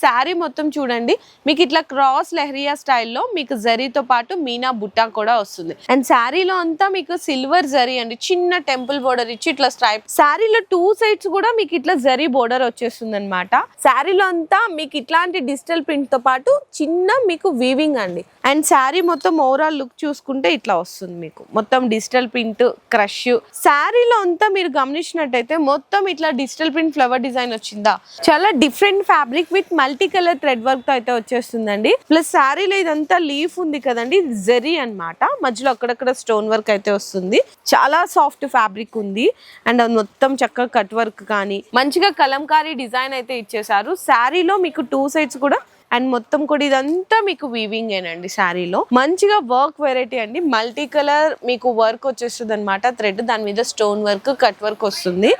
శారీ మొత్తం చూడండి. మీకు ఇట్లా క్రాస్ లెహరియా స్టైల్లో మీకు జరీతో పాటు మీనా బుట్టా కూడా వస్తుంది. అండ్ శారీలో అంతా మీకు సిల్వర్ జరీ అండి. చిన్న టెంపుల్ బోర్డర్ ఇచ్చి ఇట్లా స్ట్రైప్. శారీలో టూ సైడ్స్ కూడా మీకు ఇట్లా జరీ బోర్డర్ వచ్చేస్తుంది అనమాట శారీలో అంతా మీకు ఇట్లాంటి డిజిటల్ ప్రింట్తో పాటు చిన్న మీకు వీవింగ్ అండి. అండ్ శారీ మొత్తం ఓవరాల్ లుక్ చూసుకుంటే ఇట్లా వస్తుంది మీకు. మొత్తం డిజిటల్ ప్రింట్ క్రష్. శారీలో అంతా మీరు గమనించినట్టయితే మొత్తం ఇట్లా డిజిటల్ ప్రింట్ ఫ్లవర్ డిజైన్ వచ్చిందా? చాలా different fabric with multi colour thread వర్క్తో అయితే వచ్చేస్తుందండి. ప్లస్ శారీలో ఇదంతా లీఫ్ ఉంది కదండి జెరీ అనమాట అన్నమాట. మధ్యలో అక్కడక్కడ స్టోన్ వర్క్ అయితే వస్తుంది. చాలా సాఫ్ట్ ఫ్యాబ్రిక్ ఉంది. అండ్ అది మొత్తం చక్కగా కట్ వర్క్ కానీ మంచిగా కలంకారీ డిజైన్ అయితే ఇచ్చేసారు శారీలో మీకు టూ సైడ్స్ కూడా అండ్ మొత్తం కూడా ఇదంతా మీకు వీవింగ్ ఏనండి శారీలో మంచిగా వర్క్ వెరైటీ అండి. మల్టీ కలర్ మీకు వర్క్ వచ్చేస్తుంది అనమాట థ్రెడ్ దాని మీద స్టోన్ వర్క్ కట్ వర్క్ వస్తుంది.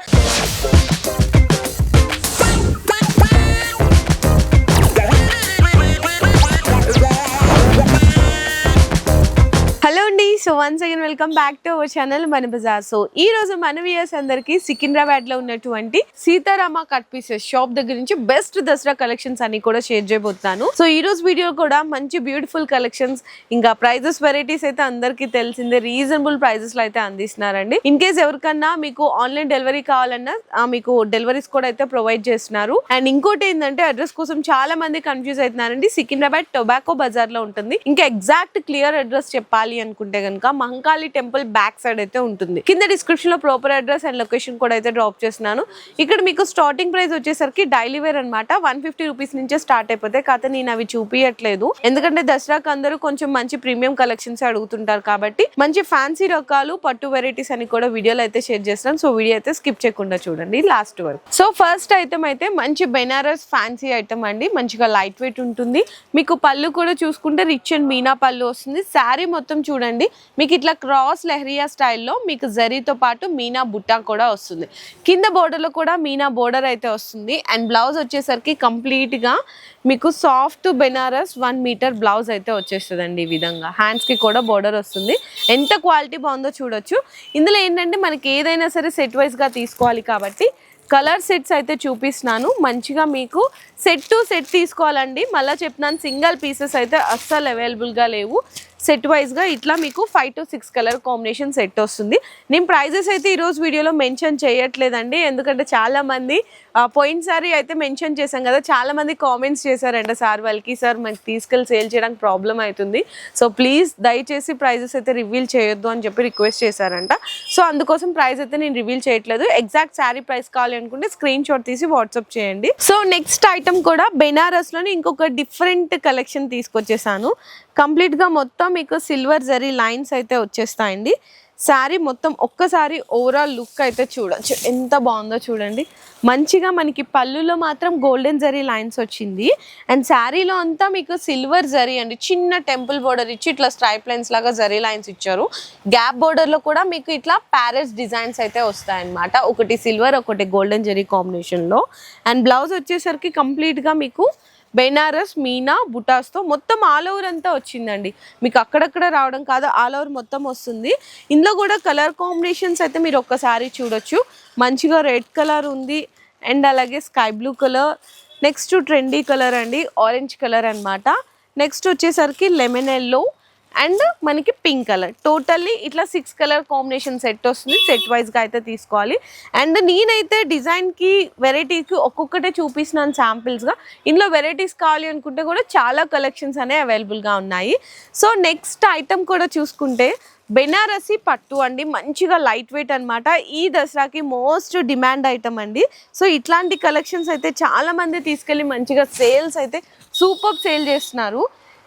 So once again welcome back to our channel Mana Bazaar so ఈ రోజు మన వ్యూయర్స్ అందరికి సికింద్రాబాద్లో ఉన్నటువంటి సీతారామ కట్ పీసెస్ షాప్ దగ్గర నుంచి బెస్ట్ దసరా కలెక్షన్స్ అన్ని కూడా షేర్ చేయబోతున్నాను. సో ఈ రోజు వీడియో కూడా మంచి బ్యూటిఫుల్ కలెక్షన్స్ ఇంకా ప్రైజెస్ వెరైటీస్ అయితే అందరికీ తెలిసిందే. రీజనబుల్ ప్రైజెస్లో అయితే అందిస్తున్నారండి. ఇన్ కేస్ ఎవరికన్నా మీకు ఆన్లైన్ డెలివరీ కావాలన్నా మీకు డెలివరీస్ కూడా అయితే ప్రొవైడ్ చేస్తున్నారు. అండ్ ఇంకోటి ఏంటంటే అడ్రస్ కోసం చాలా మంది కన్ఫ్యూజ్ అవుతున్నారండి. సికింద్రాబాద్ టొబాకో బజార్లో ఉంటుంది. ఇంకా ఎగ్జాక్ట్ క్లియర్ అడ్రస్ చెప్పాలి అనుకుంటే కనుక మహంకాళి టెంపుల్ బ్యాక్ సైడ్ అయితే ఉంటుంది. కింద డిస్క్రిప్షన్లో ప్రాపర్ అడ్రస్ అండ్ లొకేషన్ కూడా అయితే డ్రాప్ చేస్తున్నాను. ఇక్కడ మీకు స్టార్టింగ్ ప్రైస్ వచ్చేసరికి డైలీ వేర్ అనమాట వన్ ఫిఫ్టీ రూపీస్ నుంచే స్టార్ట్ అయిపోతాయి కాకపోతే నేను అవి చూపించట్లేదు ఎందుకంటే దసరాకు అందరూ కొంచెం మంచి ప్రీమియం కలెక్షన్స్ అడుగుతుంటారు కాబట్టి మంచి ఫ్యాన్సీ రకాలు పట్టు వెరైటీస్ అని కూడా వీడియోలో అయితే షేర్ చేస్తాను సో వీడియో అయితే స్కిప్ చేయకుండా చూడండి. లాస్ట్ వరకు. సో ఫస్ట్ ఐటమ్ అయితే మంచి బెనారస్ ఫ్యాన్సీ ఐటమ్ అండి. మంచిగా లైట్ వెయిట్ ఉంటుంది. మీకు పళ్ళు కూడా చూసుకుంటే రిచ్ అండ్ మీనా పళ్ళు వస్తుంది. శారీ మొత్తం చూడండి. మీకు ఇట్లా క్రాస్ లెహరియా స్టైల్లో మీకు జరీతో పాటు మీనా బుట్టా కూడా వస్తుంది. కింద బోర్డర్లో కూడా మీనా బోర్డర్ అయితే వస్తుంది. అండ్ బ్లౌజ్ వచ్చేసరికి కంప్లీట్గా మీకు soft Banaras one metre blouse అయితే వచ్చేస్తుందండి ఈ విధంగా. హ్యాండ్స్కి కూడా బోర్డర్ వస్తుంది. ఎంత క్వాలిటీ బాగుందో చూడొచ్చు. ఇందులో ఏంటంటే మనకి ఏదైనా సరే సెట్ వైజ్గా తీసుకోవాలి కాబట్టి కలర్ సెట్స్ అయితే చూపిస్తున్నాను. మంచిగా మీకు సెట్ టు సెట్ తీసుకోవాలండి. మళ్ళీ చెప్తున్నాను సింగిల్ పీసెస్ అయితే అస్సలు అవైలబుల్గా లేవు. సెట్ వైజ్గా ఇట్లా మీకు five to six colour combination set వస్తుంది. నేను ప్రైజెస్ అయితే ఈరోజు వీడియోలో మెన్షన్ చేయట్లేదండి. ఎందుకంటే చాలామంది పోయినసారి అయితే మెన్షన్ చేశాం కదా చాలామంది కామెంట్స్ చేశారంట సార్ వాళ్ళకి సార్ మనకి తీసుకెళ్ళి సేల్ చేయడానికి ప్రాబ్లం అవుతుంది. సో ప్లీజ్ దయచేసి ప్రైజెస్ అయితే రివీల్ చేయొద్దు అని చెప్పి రిక్వెస్ట్ చేశారంట. సో అందుకోసం ప్రైస్ అయితే నేను రివీల్ చేయట్లేదు. ఎగ్జాక్ట్ శారీ ప్రైస్ కావాలి అనుకుంటే స్క్రీన్ షాట్ తీసి వాట్సాప్ చేయండి. సో నెక్స్ట్ ఐటమ్ కూడా బెనారస్లోని ఇంకొక డిఫరెంట్ కలెక్షన్ తీసుకొచ్చేసాను. కంప్లీట్గా మొత్తం మీకు సిల్వర్ జరీ లైన్స్ అయితే వచ్చేస్తాయండి. శారీ మొత్తం ఒక్కసారి ఓవరాల్ లుక్ అయితే చూడొచ్చు. ఎంత బాగుందో చూడండి. మంచిగా మనకి పళ్ళులో మాత్రం గోల్డెన్ జరీ లైన్స్ వచ్చింది. అండ్ శారీలో అంతా మీకు సిల్వర్ జరీ అండి. చిన్న టెంపుల్ బోర్డర్ ఇచ్చి ఇట్లా స్ట్రైప్ లైన్స్ లాగా జరీ లైన్స్ ఇచ్చారు. గ్యాప్ బోర్డర్లో కూడా మీకు ఇట్లా ప్యారెస్ డిజైన్స్ అయితే వస్తాయన్నమాట. ఒకటి సిల్వర్ ఒకటి గోల్డెన్ జరీ కాంబినేషన్లో అండ్ బ్లౌజ్ వచ్చేసరికి కంప్లీట్గా మీకు బెనారస్ మీనా బుటాస్తో మొత్తం ఆల్ ఓవర్ అంతా వచ్చిందండి. మీకు అక్కడక్కడ రావడం కాదు ఆల్ ఓవర్ మొత్తం వస్తుంది. ఇందులో కూడా కలర్ కాంబినేషన్స్ అయితే మీరు ఒక్కసారి చూడొచ్చు. మంచిగా రెడ్ కలర్ ఉంది అండ్ అలాగే sky blue colour. Next trendy colour అండి ఆరెంజ్ కలర్ అనమాట నెక్స్ట్ వచ్చేసరికి లెమన్ ఎల్లో అండ్ మనకి పింక్ కలర్. టోటల్లీ ఇట్లా సిక్స్ కలర్ కాంబినేషన్ సెట్ వస్తుంది. సెట్ వైజ్గా అయితే తీసుకోవాలి. అండ్ నేనైతే డిజైన్కి వెరైటీకి ఒక్కొక్కటే చూపిస్తున్నాను శాంపిల్స్గా ఇందులో వెరైటీస్ కావాలి అనుకుంటే కూడా చాలా కలెక్షన్స్ అనేవి అవైలబుల్గా ఉన్నాయి. సో నెక్స్ట్ ఐటమ్ కూడా చూసుకుంటే బెనారసి పట్టు అండి. మంచిగా లైట్ వెయిట్ అన్నమాట. ఈ దసరాకి మోస్ట్ డిమాండ్ ఐటమ్ అండి. సో ఇట్లాంటి కలెక్షన్స్ అయితే చాలా మంది తీసుకెళ్ళి మంచిగా సేల్స్ అయితే సూపర్ సేల్ చేస్తున్నారు.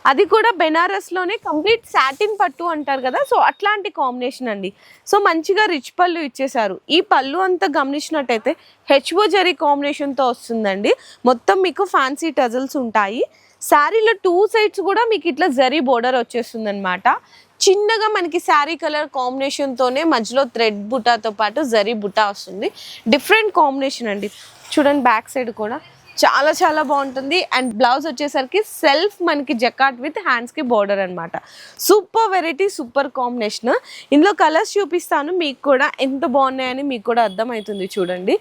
అది కూడా బెనారస్లోనే కంప్లీట్ సాటిన్ పట్టు అంటారు కదా సో అట్లాంటి కాంబినేషన్ అండి. సో మంచిగా రిచ్ పళ్ళు ఇచ్చేసారు ఈ పళ్ళు అంతా గమనించినట్టయితే హెచ్ఓ జరీ కాంబినేషన్తో వస్తుందండి. మొత్తం మీకు ఫ్యాన్సీ టజల్స్ ఉంటాయి. శారీలో టూ సైడ్స్ కూడా మీకు ఇట్లా జరీ బోర్డర్ వచ్చేస్తుంది అనమాట చిన్నగా మనకి శారీ కలర్ కాంబినేషన్తోనే మధ్యలో థ్రెడ్ బుటాతో పాటు జరీ బుటా వస్తుంది. డిఫరెంట్ కాంబినేషన్ అండి. చూడండి బ్యాక్ సైడ్ కూడా చాలా చాలా బాగుంటుంది. అండ్ బ్లౌజ్ వచ్చేసరికి సెల్ఫ్ మనకి జకాట్ విత్ హ్యాండ్స్కి బోర్డర్ అనమాట సూపర్ వెరైటీ సూపర్ కాంబినేషన్ ఇందులో కలర్స్ చూపిస్తాను. మీకు కూడా ఎంత బాగున్నాయని మీకు కూడా అర్థమవుతుంది చూడండి.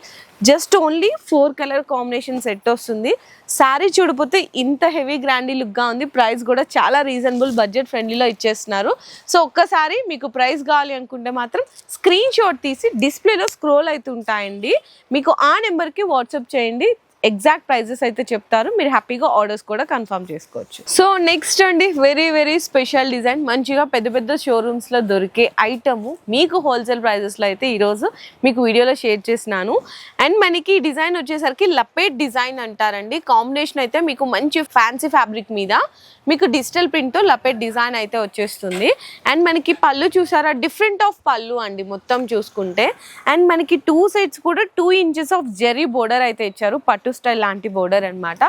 Just only four colour combination set వస్తుంది. శారీ చూడపోతే ఇంత హెవీ గ్రాండీ లుక్గా ఉంది. ప్రైస్ కూడా చాలా రీజనబుల్ బడ్జెట్ ఫ్రెండ్లీలో ఇచ్చేస్తున్నారు. సో ఒక్కసారి మీకు ప్రైస్ కావాలి అనుకుంటే మాత్రం స్క్రీన్ షాట్ తీసి డిస్ప్లేలో స్క్రోల్ అవుతుంటాయండి. మీకు ఆ నెంబర్కి వాట్సాప్ చేయండి. ఎగ్జాక్ట్ ప్రైజెస్ అయితే చెప్తారు. మీరు హ్యాపీగా ఆర్డర్స్ కూడా కన్ఫర్మ్ చేసుకోవచ్చు. సో నెక్స్ట్ అండి వెరీ వెరీ స్పెషల్ డిజైన్ మంచిగా పెద్ద పెద్ద షోరూమ్స్లో దొరికే ఐటమ్ మీకు హోల్సేల్ ప్రైజెస్లో అయితే ఈరోజు మీకు వీడియోలో షేర్ చేసినాను. అండ్ మనకి డిజైన్ వచ్చేసరికి లపేట్ డిజైన్ అంటారండి. కాంబినేషన్ అయితే మీకు మంచి ఫ్యాన్సీ ఫ్యాబ్రిక్ మీద మీకు డిజిటల్ ప్రింట్తో లపేట్ డిజైన్ అయితే వచ్చేస్తుంది. అండ్ మనకి పళ్ళు చూసారా? డిఫరెంట్ ఆఫ్ పళ్ళు అండి మొత్తం చూసుకుంటే. అండ్ మనకి టూ సైడ్స్ కూడా two inches of zari border అయితే ఇచ్చారు. పట్టు స్టైల్ లాంటి బోర్డర్ అనమాట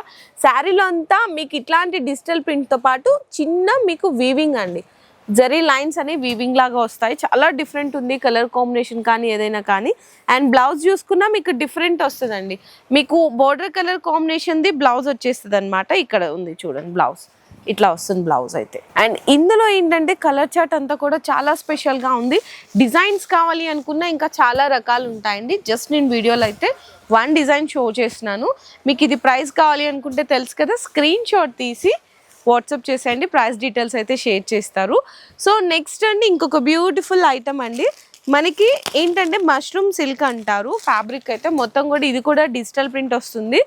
శారీలో అంతా మీకు ఇట్లాంటి డిజిటల్ ప్రింట్తో పాటు చిన్న మీకు వీవింగ్ అండి. జరీ లైన్స్ అనేవి వీవింగ్ లాగా వస్తాయి. చాలా డిఫరెంట్ ఉంది కలర్ కాంబినేషన్ కానీ ఏదైనా కానీ. అండ్ బ్లౌజ్ చూసుకున్నా మీకు డిఫరెంట్ వస్తుందండి. మీకు బోర్డర్ కలర్ కాంబినేషన్ది బ్లౌజ్ వచ్చేస్తుంది అనమాట ఇక్కడ ఉంది చూడండి బ్లౌజ్ ఇట్లా వస్తుంది బ్లౌజ్ అయితే. అండ్ ఇందులో ఏంటంటే కలర్ చార్ట్ అంతా కూడా చాలా స్పెషల్గా ఉంది. డిజైన్స్ కావాలి అనుకున్నా ఇంకా చాలా రకాలు ఉంటాయండి. జస్ట్ నేను వీడియోలో అయితే వన్ డిజైన్ షో చేస్తున్నాను. మీకు ఇది ప్రైస్ కావాలి అనుకుంటే తెలుసు కదా స్క్రీన్ షాట్ తీసి వాట్సాప్ చేసేయండి. ప్రైస్ డీటెయిల్స్ అయితే షేర్ చేస్తారు. సో నెక్స్ట్ అండి ఇంకొక బ్యూటిఫుల్ ఐటమ్ అండి. మనకి ఏంటంటే మష్రూమ్ సిల్క్ అంటారు. ఫ్యాబ్రిక్ అయితే మొత్తం కూడా ఇది కూడా డిజిటల్ ప్రింట్ వస్తుంది.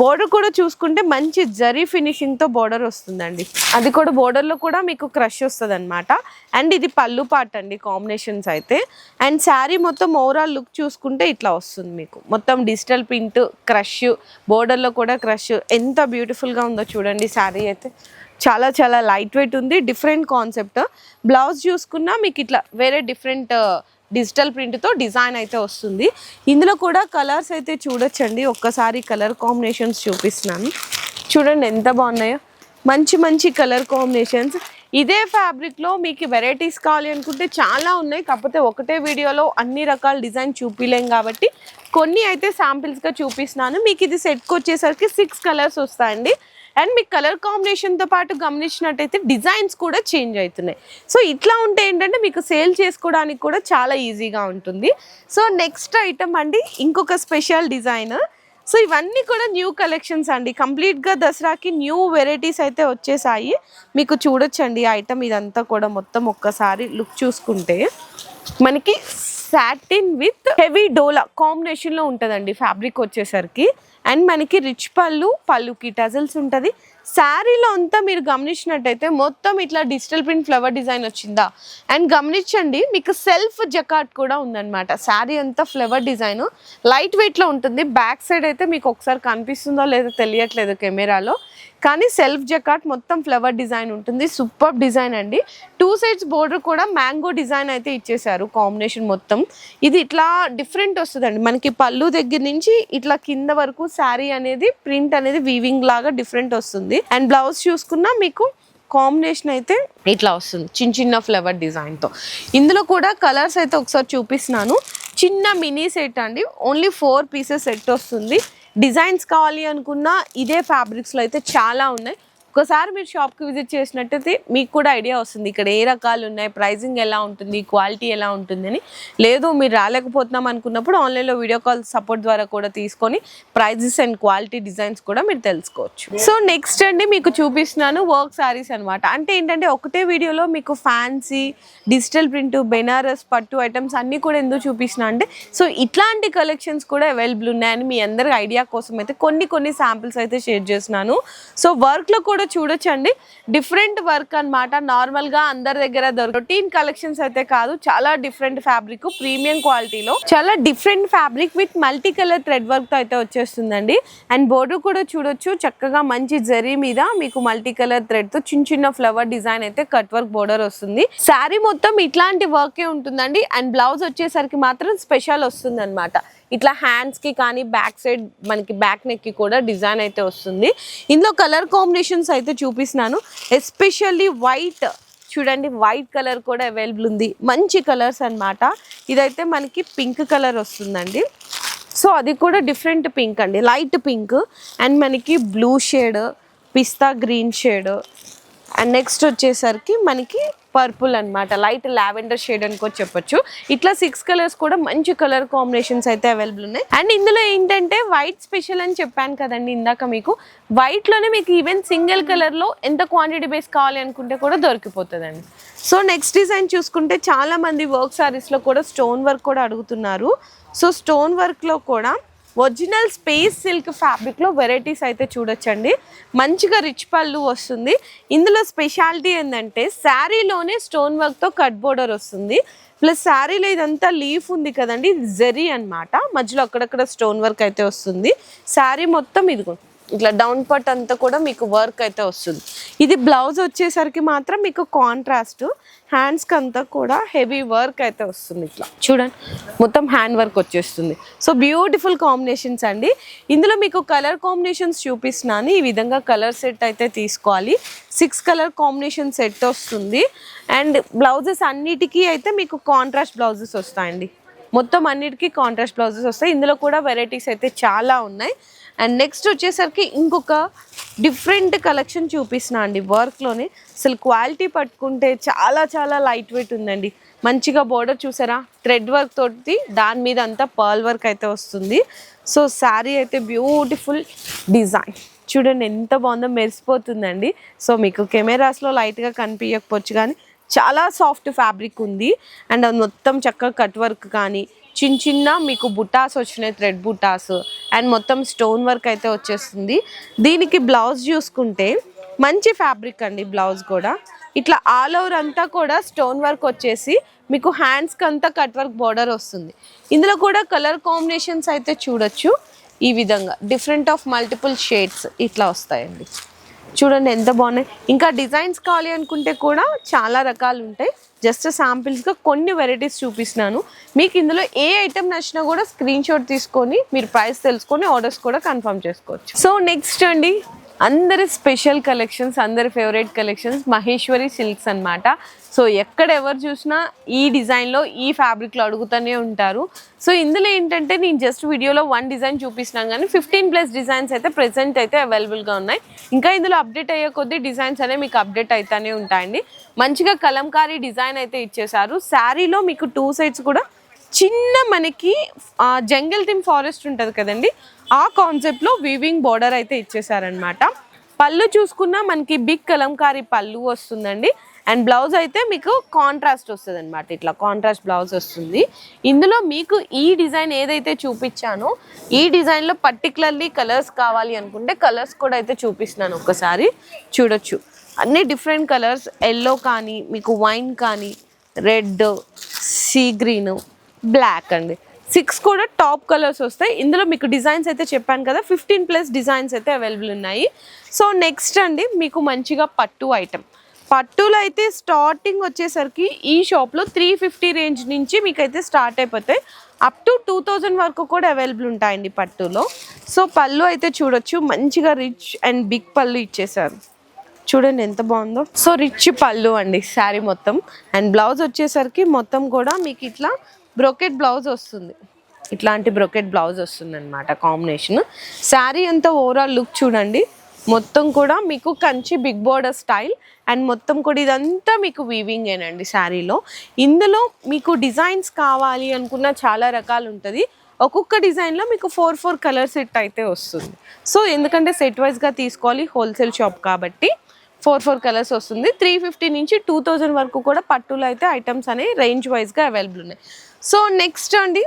బోర్డర్ కూడా చూసుకుంటే మంచి జరీ ఫినిషింగ్తో బోర్డర్ వస్తుందండి. అది కూడా బోర్డర్లో కూడా మీకు క్రష్ వస్తుంది అనమాట అండ్ ఇది పళ్ళు పాట అండి కాంబినేషన్స్ అయితే. అండ్ శారీ మొత్తం ఓవరాల్ లుక్ చూసుకుంటే ఇట్లా వస్తుంది మీకు. మొత్తం డిజిటల్ ప్రింట్ క్రష్ బోర్డర్లో కూడా క్రష్ ఎంత బ్యూటిఫుల్గా ఉందో చూడండి శారీ అయితే. చాలా చాలా లైట్ వెయిట్ ఉంది డిఫరెంట్ కాన్సెప్ట్ బ్లౌజ్ చూసుకున్నా మీకు ఇట్లా వేరే డిఫరెంట్ డిజిటల్ ప్రింట్తో డిజైన్ అయితే వస్తుంది. ఇందులో కూడా కలర్స్ అయితే చూడొచ్చండి. ఒక్కసారి కలర్ కాంబినేషన్స్ చూపిస్తున్నాను. చూడండి ఎంత బాగున్నాయో. మంచి మంచి కలర్ కాంబినేషన్స్. ఇదే ఫ్యాబ్రిక్లో మీకు వెరైటీస్ కావాలి అనుకుంటే చాలా ఉన్నాయి. కాకపోతే ఒకటే వీడియోలో అన్ని రకాల డిజైన్ చూపిలేం కాబట్టి కొన్ని అయితే శాంపిల్స్గా చూపిస్తున్నాను. మీకు ఇది సెట్కి వచ్చేసరికి సిక్స్ కలర్స్ వస్తాయండి. అండ్ మీకు కలర్ కాంబినేషన్తో పాటు గమనించినట్టయితే డిజైన్స్ కూడా చేంజ్ అవుతున్నాయి. సో ఇట్లా ఉంటే ఏంటంటే మీకు సేల్ చేసుకోవడానికి కూడా చాలా ఈజీగా ఉంటుంది. సో నెక్స్ట్ ఐటమ్ అండి ఇంకొక స్పెషల్ డిజైన్ సో ఇవన్నీ కూడా న్యూ కలెక్షన్స్ అండి. కంప్లీట్గా దసరాకి న్యూ వెరైటీస్ అయితే వచ్చేసాయి. మీకు చూడొచ్చండి ఐటమ్ ఇదంతా కూడా మొత్తం ఒక్కసారి లుక్ చూసుకుంటే. మనకి సాటిన్ విత్ హెవీ డోలా కాంబినేషన్లో ఉంటుందండి ఫ్యాబ్రిక్ వచ్చేసరికి. అండ్ మనకి రిచ్ పళ్ళు పళ్ళుకి టజల్స్ ఉంటుంది. శారీలో అంతా మీరు గమనించినట్టయితే మొత్తం ఇట్లా డిజిటల్ ప్రింట్ ఫ్లవర్ డిజైన్ వచ్చిందా? అండ్ గమనించండి మీకు సెల్ఫ్ జకాట్ కూడా ఉందన్నమాట. శారీ అంతా ఫ్లవర్ డిజైన్. లైట్ వెయిట్లో ఉంటుంది. బ్యాక్ సైడ్ అయితే మీకు ఒకసారి కనిపిస్తుందో లేదో తెలియట్లేదు కెమెరాలో. కానీ సెల్ఫ్ జకాట్ మొత్తం ఫ్లవర్ డిజైన్ ఉంటుంది. సూపర్ డిజైన్ అండి. టూ సైడ్స్ బోర్డర్ కూడా మ్యాంగో డిజైన్ అయితే ఇచ్చేసారు కాంబినేషన్ మొత్తం. ఇది ఇట్లా డిఫరెంట్ వస్తుందండి. మనకి పళ్ళు దగ్గర నుంచి ఇట్లా కింద వరకు శారీ అనేది ప్రింట్ అనేది వీవింగ్ లాగా డిఫరెంట్ వస్తుంది. అండ్ బ్లౌజ్ చూసుకున్నా మీకు కాంబినేషన్ అయితే ఇట్లా వస్తుంది. చిన్న చిన్న ఫ్లవర్ డిజైన్తో ఇందులో కూడా కలర్స్ అయితే ఒకసారి చూపిస్తున్నాను. చిన్న మినీ సెట్ అండి. ఓన్లీ ఫోర్ పీసెస్ సెట్ వస్తుంది. డిజైన్స్ కావాలి అనుకున్న ఇదే ఫ్యాబ్రిక్స్లో అయితే చాలా ఉన్నాయి. ఒకసారి మీరు షాప్కి విజిట్ చేసినట్టయితే మీకు కూడా ఐడియా వస్తుంది. ఇక్కడ ఏ రకాలు ఉన్నాయి? ప్రైజింగ్ ఎలా ఉంటుంది? క్వాలిటీ ఎలా ఉంటుందని. లేదు మీరు రాలేకపోతున్నాం అనుకున్నప్పుడు ఆన్లైన్లో వీడియో కాల్ సపోర్ట్ ద్వారా కూడా తీసుకొని ప్రైజెస్ అండ్ క్వాలిటీ డిజైన్స్ కూడా మీరు తెలుసుకోవచ్చు. సో నెక్స్ట్ అండి మీకు చూపిస్తున్నాను వర్క్ శారీస్ అనమాట అంటే ఏంటంటే ఒకటే వీడియోలో మీకు ఫ్యాన్సీ డిజిటల్ ప్రింట్ బెనారస్ పట్టు ఐటమ్స్ అన్నీ కూడా ఎందుకు చూపిస్తున్నాను అంటే సో ఇట్లాంటి కలెక్షన్స్ కూడా అవైలబుల్ ఉన్నాయని మీ అందరి ఐడియా కోసం అయితే కొన్ని కొన్ని శాంపిల్స్ అయితే షేర్ చేస్తున్నాను. సో వర్క్లో కూడా చూడొచ్చండి. డిఫరెంట్ వర్క్ అనమాట నార్మల్గా అందరి దగ్గర దొరక రొటీన్ కలెక్షన్స్ అయితే కాదు. చాలా డిఫరెంట్ ఫ్యాబ్రిక్ ప్రీమియం క్వాలిటీలో చాలా different fabric with multi colour thread వర్క్తో అయితే వచ్చేస్తుందండి. అండ్ బోర్డర్ కూడా చూడొచ్చు. చక్కగా మంచి జరీ మీద మీకు మల్టీ కలర్ థ్రెడ్తో చిన్న చిన్న ఫ్లవర్ డిజైన్ అయితే కట్ వర్క్ బోర్డర్ వస్తుంది. శారీ మొత్తం ఇట్లాంటి వర్కే ఉంటుందండి. అండ్ బ్లౌజ్ వచ్చేసరికి మాత్రం స్పెషల్ వస్తుంది అనమాట ఇట్లా హ్యాండ్స్కి కానీ బ్యాక్ సైడ్ మనకి బ్యాక్ నెక్కి కూడా డిజైన్ అయితే వస్తుంది. ఇందులో కలర్ కాంబినేషన్స్ అయితే చూపిస్తున్నాను. ఎస్పెషల్లీ వైట్ చూడండి వైట్ కలర్ కూడా అవైలబుల్ ఉంది. మంచి కలర్స్ అన్నమాట. ఇదైతే మనకి పింక్ కలర్ వస్తుందండి. సో అది కూడా డిఫరెంట్ పింక్ అండి. లైట్ పింక్ అండ్ మనకి blue shade pista green shade and next వచ్చేసరికి మనకి పర్పుల్ అన్నమాట. లైట్ లావెండర్ షేడ్ అని కూడా చెప్పొచ్చు. ఇట్లా సిక్స్ కలర్స్ కూడా మంచి కలర్ కాంబినేషన్స్ అయితే అవైలబుల్ ఉన్నాయి. అండ్ ఇందులో ఏంటంటే వైట్ స్పెషల్ అని చెప్పాను కదండి ఇందాక మీకు. వైట్లోనే మీకు ఈవెన్ సింగిల్ కలర్లో ఎంత క్వాంటిటీ బేస్ కావాలి అనుకుంటే కూడా దొరికిపోతుందండి. సో నెక్స్ట్ డిజైన్ చూసుకుంటే చాలా మంది వర్క్ శారీస్లో కూడా స్టోన్ వర్క్ కూడా అడుగుతున్నారు. సో స్టోన్ వర్క్లో కూడా ఒరిజినల్ స్పేస్ సిల్క్ ఫ్యాబ్రిక్లో వెరైటీస్ అయితే చూడొచ్చండి. మంచిగా రిచ్ పళ్ళు వస్తుంది. ఇందులో స్పెషాలిటీ ఏంటంటే శారీలోనే స్టోన్ వర్క్తో కట్ బోర్డర్ వస్తుంది. ప్లస్ శారీలో ఇదంతా లీఫ్ ఉంది కదండి ఇది జెరీ అన్నమాట. మధ్యలో అక్కడక్కడ స్టోన్ వర్క్ అయితే వస్తుంది. శారీ మొత్తం ఇదిగో ఇట్లా డౌన్ పట్ అంతా కూడా మీకు వర్క్ అయితే వస్తుంది. ఇది బ్లౌజ్ వచ్చేసరికి మాత్రం మీకు కాంట్రాస్ట్ హ్యాండ్స్కి అంతా కూడా హెవీ వర్క్ అయితే వస్తుంది ఇట్లా. చూడండి. మొత్తం హ్యాండ్ వర్క్ వచ్చేస్తుంది. సో బ్యూటిఫుల్ కాంబినేషన్స్ అండి. ఇందులో మీకు కలర్ కాంబినేషన్స్ చూపిస్తున్నాను. ఈ విధంగా కలర్ సెట్ అయితే తీసుకోవాలి. సిక్స్ కలర్ కాంబినేషన్ సెట్ వస్తుంది. అండ్ బ్లౌజెస్ అన్నిటికీ అయితే మీకు కాంట్రాస్ట్ బ్లౌజెస్ వస్తాయండి. మొత్తం అన్నిటికీ కాంట్రాస్ట్ బ్లౌజెస్ వస్తాయి. ఇందులో కూడా వెరైటీస్ అయితే చాలా ఉన్నాయి. అండ్ నెక్స్ట్ వచ్చేసరికి ఇంకొక డిఫరెంట్ కలెక్షన్ చూపిస్తున్నా అండి. వర్క్లోనే అసలు క్వాలిటీ పట్టుకుంటే చాలా చాలా లైట్ వెయిట్ ఉందండి. మంచిగా బోర్డర్ చూసారా? థ్రెడ్ వర్క్ తోటి దాని మీద అంతా పర్ల్ వర్క్ అయితే వస్తుంది. సో శారీ అయితే బ్యూటిఫుల్ డిజైన్ చూడండి ఎంత బాగుందో మెరిసిపోతుందండి. సో మీకు కెమెరాస్లో లైట్గా కనిపించకపోవచ్చు కానీ చాలా సాఫ్ట్ ఫ్యాబ్రిక్ ఉంది. అండ్ అది మొత్తం చక్కగా కట్ వర్క్ కానీ చిన్న చిన్న మీకు బుటాస్ వచ్చినాయి థ్రెడ్ బుటాస్. అండ్ మొత్తం స్టోన్ వర్క్ అయితే వచ్చేస్తుంది. దీనికి బ్లౌజ్ చూసుకుంటే మంచి ఫ్యాబ్రిక్ అండి బ్లౌజ్ కూడా. ఇట్లా ఆల్ ఓవర్ అంతా కూడా స్టోన్ వర్క్ వచ్చేసి మీకు హ్యాండ్స్కి అంతా కట్ వర్క్ బార్డర్ వస్తుంది. ఇందులో కూడా కలర్ కాంబినేషన్స్ అయితే చూడొచ్చు. ఈ విధంగా డిఫరెంట్ ఆఫ్ మల్టిపుల్ షేడ్స్ ఇట్లా వస్తాయండి. చూడండి ఎంత బాగున్నాయి. ఇంకా డిజైన్స్ కావాలి అనుకుంటే కూడా చాలా రకాలు ఉంటాయి. జస్ట్ శాంపిల్స్గా కొన్ని వెరైటీస్ చూపిస్తున్నాను. మీకు ఇందులో ఏ ఐటెం నచ్చినా కూడా స్క్రీన్ షాట్ తీసుకొని మీరు ప్రైస్ తెలుసుకొని ఆర్డర్స్ కూడా కన్ఫర్మ్ చేసుకోవచ్చు. సో నెక్స్ట్ అండి. అందరి స్పెషల్ కలెక్షన్స్ అందరి ఫేవరెట్ కలెక్షన్స్ మహేశ్వరి సిల్క్స్ అనమాట సో ఎక్కడ ఎవరు చూసినా ఈ డిజైన్లో ఈ ఫ్యాబ్రిక్లో అడుగుతూనే ఉంటారు. సో ఇందులో ఏంటంటే నేను జస్ట్ వీడియోలో వన్ డిజైన్ చూపిస్తున్నాను కానీ ఫిఫ్టీన్ ప్లస్ డిజైన్స్ అయితే ప్రెసెంట్ అయితే అవైలబుల్గా ఉన్నాయి. ఇంకా ఇందులో అప్డేట్ అయ్యే కొద్దీ డిజైన్స్ అనేవి మీకు అప్డేట్ అవుతూనే ఉంటాయండి. మంచిగా కలంకారీ డిజైన్ అయితే ఇచ్చేసారు శారీలో మీకు టూ సైడ్స్ కూడా చిన్న మనకి జంగల్ థిమ్ ఫారెస్ట్ ఉంటుంది కదండి ఆ కాన్సెప్ట్లో వీవింగ్ బార్డర్ అయితే ఇచ్చేసారనమాట పళ్ళు చూసుకున్నా మనకి బిగ్ కలంకారీ పళ్ళు వస్తుందండి. అండ్ బ్లౌజ్ అయితే మీకు కాంట్రాస్ట్ వస్తుంది అనమాట ఇట్లా కాంట్రాస్ట్ బ్లౌజ్ వస్తుంది. ఇందులో మీకు ఈ డిజైన్ ఏదైతే చూపించానో ఈ డిజైన్లో పర్టికులర్లీ కలర్స్ కావాలి అనుకుంటే కలర్స్ కూడా అయితే చూపిస్తున్నాను ఒకసారి చూడొచ్చు. అన్ని డిఫరెంట్ కలర్స్ ఎల్లో కానీ మీకు వైన్ కానీ రెడ్ సీ గ్రీన్ బ్లాక్ అండి. సిక్స్ కూడా టాప్ కలర్స్ వస్తాయి. ఇందులో మీకు డిజైన్స్ అయితే చెప్పాను కదా ఫిఫ్టీన్ ప్లస్ డిజైన్స్ అయితే అవైలబుల్ ఉన్నాయి. సో నెక్స్ట్ అండి మీకు మంచిగా పట్టు ఐటమ్. పట్టులో అయితే స్టార్టింగ్ వచ్చేసరికి ఈ షాప్లో త్రీ ఫిఫ్టీ రేంజ్ నుంచి మీకు అయితే స్టార్ట్ అయిపోతాయి. అప్ టు టూ థౌజండ్ వరకు కూడా అవైలబుల్ ఉంటాయండి పట్టులో. సో పళ్ళు అయితే చూడొచ్చు మంచిగా రిచ్ అండ్ బిగ్ పళ్ళు ఇచ్చేసారు. చూడండి ఎంత బాగుందో. సో రిచ్ పళ్ళు అండి శారీ మొత్తం. అండ్ బ్లౌజ్ వచ్చేసరికి మొత్తం కూడా మీకు ఇట్లా బ్రొకెట్ బ్లౌజ్ వస్తుంది. ఇట్లాంటి బ్రొకెట్ బ్లౌజ్ వస్తుంది అనమాట కాంబినేషన్. శారీ అంతా ఓవరాల్ లుక్ చూడండి. మొత్తం కూడా మీకు Kanchi big border style and మొత్తం కూడా ఇదంతా మీకు వీవింగేనండి శారీలో. ఇందులో మీకు డిజైన్స్ కావాలి అనుకున్న చాలా రకాలు ఉంటుంది. ఒక్కొక్క డిజైన్లో మీకు ఫోర్ ఫోర్ కలర్ సెట్ అయితే వస్తుంది. సో ఎందుకంటే సెట్ వైజ్గా తీసుకోవాలి హోల్సేల్ షాప్ కాబట్టి ఫోర్ ఫోర్ కలర్స్ వస్తుంది. త్రీ ఫిఫ్టీ నుంచి టూ థౌజండ్ వరకు కూడా పట్టులో అయితే ఐటమ్స్ అనేవి రేంజ్ వైజ్గా అవైలబుల్ ఉన్నాయి. సో నెక్స్ట్ అండి.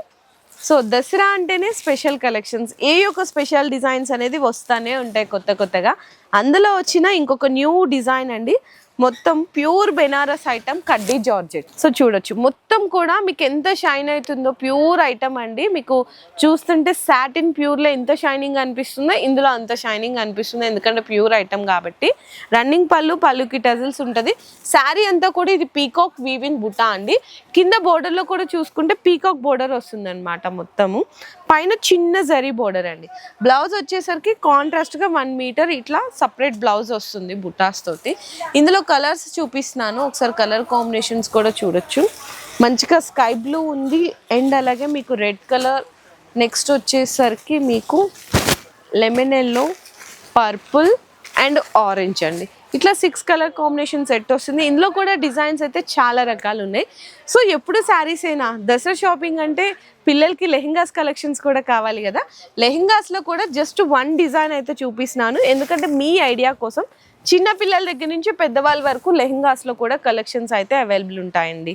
సో దసరా అంటేనే స్పెషల్ కలెక్షన్స్. ఏ యొక్క స్పెషల్ డిజైన్స్ అనేది వస్తూనే ఉంటాయి కొత్త కొత్తగా. అందులో వచ్చిన ఇంకొక న్యూ డిజైన్ అండి. మొత్తం ప్యూర్ బెనారస్ ఐటమ్ కడ్డీ జార్జెట్. సో చూడొచ్చు. మొత్తం కూడా మీకు ఎంత షైన్ అవుతుందో ప్యూర్ ఐటమ్ అండి. మీకు చూస్తుంటే సాటిన్ ప్యూర్లో ఎంత షైనింగ్ అనిపిస్తుందో ఇందులో అంత షైనింగ్ అనిపిస్తుంది. ఎందుకంటే ప్యూర్ ఐటమ్ కాబట్టి. రన్నింగ్ పళ్ళు పళ్ళుకి టజిల్స్ ఉంటుంది. శారీ అంతా కూడా ఇది పీకాక్ వీవింగ్ బుటా అండి. కింద బోర్డర్లో కూడా చూసుకుంటే పీకాక్ బోర్డర్ వస్తుంది అనమాట మొత్తము. పైన చిన్న జరీ బోర్డర్ అండి. బ్లౌజ్ వచ్చేసరికి కాంట్రాస్ట్గా వన్ మీటర్ ఇట్లా సపరేట్ బ్లౌజ్ వస్తుంది బుటాస్ తోటి. ఇందులో కలర్స్ చూపిస్తున్నాను. ఒకసారి కలర్ కాంబినేషన్స్ కూడా చూడొచ్చు. మంచిగా స్కై బ్లూ ఉంది. అండ్ అలాగే మీకు రెడ్ కలర్ నెక్స్ట్ వచ్చేసరికి మీకు lemon yellow purple and orange అండి. ఇట్లా సిక్స్ కలర్ కాంబినేషన్ సెట్ వస్తుంది. ఇందులో కూడా డిజైన్స్ అయితే చాలా రకాలు ఉన్నాయి. సో ఎప్పుడు శారీస్ అయినా దసరా షాపింగ్ అంటే పిల్లలకి లెహెంగాస్ కలెక్షన్స్ కూడా కావాలి కదా. లెహెంగాస్లో కూడా జస్ట్ వన్ డిజైన్ అయితే చూపిస్తున్నాను. ఎందుకంటే మీ ఐడియా కోసం చిన్న పిల్లల దగ్గర నుంచి పెద్దవాళ్ళ వరకు లెహెంగాస్లో కూడా కలెక్షన్స్ అయితే అవైలబుల్ ఉంటాయండి.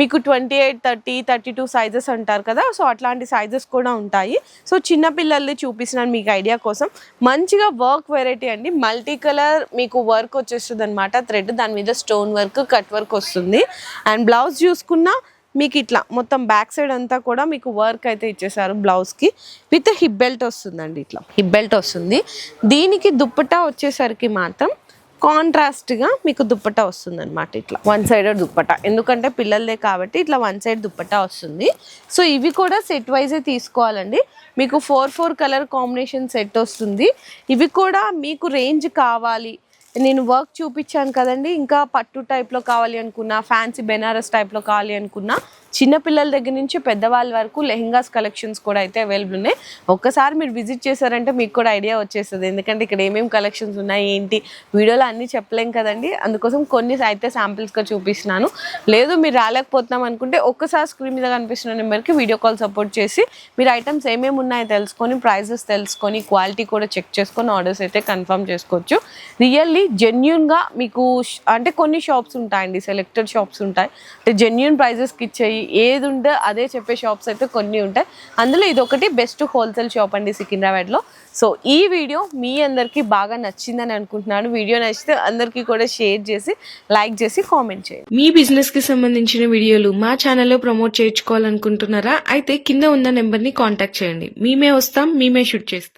మీకు twenty eight thirty thirty two sizes అంటారు కదా సో అట్లాంటి సైజెస్ కూడా ఉంటాయి. సో చిన్న పిల్లల్ని చూపిస్తున్నాను మీకు ఐడియా కోసం. మంచిగా వర్క్ వెరైటీ అండి. మల్టీ కలర్ మీకు వర్క్ వచ్చేస్తుంది అనమాట థ్రెడ్ దాని మీద స్టోన్ వర్క్ కట్ వర్క్ వస్తుంది. అండ్ బ్లౌజ్ చూసుకున్నా మీకు ఇట్లా మొత్తం బ్యాక్ సైడ్ అంతా కూడా మీకు వర్క్ అయితే ఇచ్చేసారు బ్లౌజ్కి విత్ హిప్ బెల్ట్ వస్తుందండి ఇట్లా. హిప్ బెల్ట్ వస్తుంది. దీనికి దుప్పటా వచ్చేసరికి మాత్రం కాంట్రాస్ట్గా మీకు దుప్పటా వస్తుంది అనమాట ఇట్లా. One sided dupatta. ఎందుకంటే పిల్లలదే కాబట్టి ఇట్లా వన్ సైడ్ దుప్పటా వస్తుంది. సో ఇవి కూడా సెట్ వైజే తీసుకోవాలండి. మీకు four four colour combination set వస్తుంది. ఇవి కూడా మీకు రేంజ్ కావాలి. నేను వర్క్ చూపించాను కదండి. ఇంకా పట్టు టైప్లో కావాలి అనుకున్నా ఫ్యాన్సీ బెనారస్ టైప్లో కావాలి అనుకున్నా చిన్నపిల్లల దగ్గర నుంచి పెద్దవాళ్ళ వరకు లెహెంగాస్ కలెక్షన్స్ కూడా అయితే అవైలబుల్ ఉన్నాయి. ఒక్కసారి మీరు విజిట్ చేశారంటే మీకు కూడా ఐడియా వచ్చేస్తుంది. ఎందుకంటే ఇక్కడ ఏమేమి కలెక్షన్స్ ఉన్నాయి ఏంటి? వీడియోలో అన్నీ చెప్పలేం కదండి. అందుకోసం కొన్ని అయితే శాంపిల్స్గా చూపిస్తున్నాను. లేదు మీరు రాలేకపోతున్నాం అనుకుంటే ఒక్కసారి స్క్రీన్ మీద కనిపిస్తున్న నెంబర్కి వీడియో కాల్ సపోర్ట్ చేసి మీరు ఐటమ్స్ ఏమేమి ఉన్నాయో తెలుసుకొని ప్రైజెస్ తెలుసుకొని క్వాలిటీ కూడా చెక్ చేసుకొని ఆర్డర్స్ అయితే కన్ఫర్మ్ చేసుకోవచ్చు. రియల్లీ జెన్యున్గా మీకు అంటే కొన్ని షాప్స్ ఉంటాయండి సెలెక్టెడ్ షాప్స్ ఉంటాయి. అంటే జెన్యున్ ప్రైజెస్కి ఇచ్చేయి ఏది ఉంటే అదే చెప్పే షాప్స్ అయితే కొన్ని ఉంటాయి. అందులో ఇది ఒకటి బెస్ట్ హోల్సేల్ షాప్ అండి సికింద్రాబాద్లో. సో ఈ వీడియో మీ అందరికీ బాగా నచ్చిందని అనుకుంటున్నాను. వీడియో నచ్చితే అందరికీ కూడా షేర్ చేసి లైక్ చేసి కామెంట్ చేయండి. మీ బిజినెస్కి సంబంధించిన వీడియోలు మా ఛానల్లో ప్రమోట్ చేయించుకోవాలనుకుంటున్నారా? అయితే కింద ఉన్న నెంబర్ని కాంటాక్ట్ చేయండి. మేమే వస్తాం మేమే షూట్ చేస్తాం.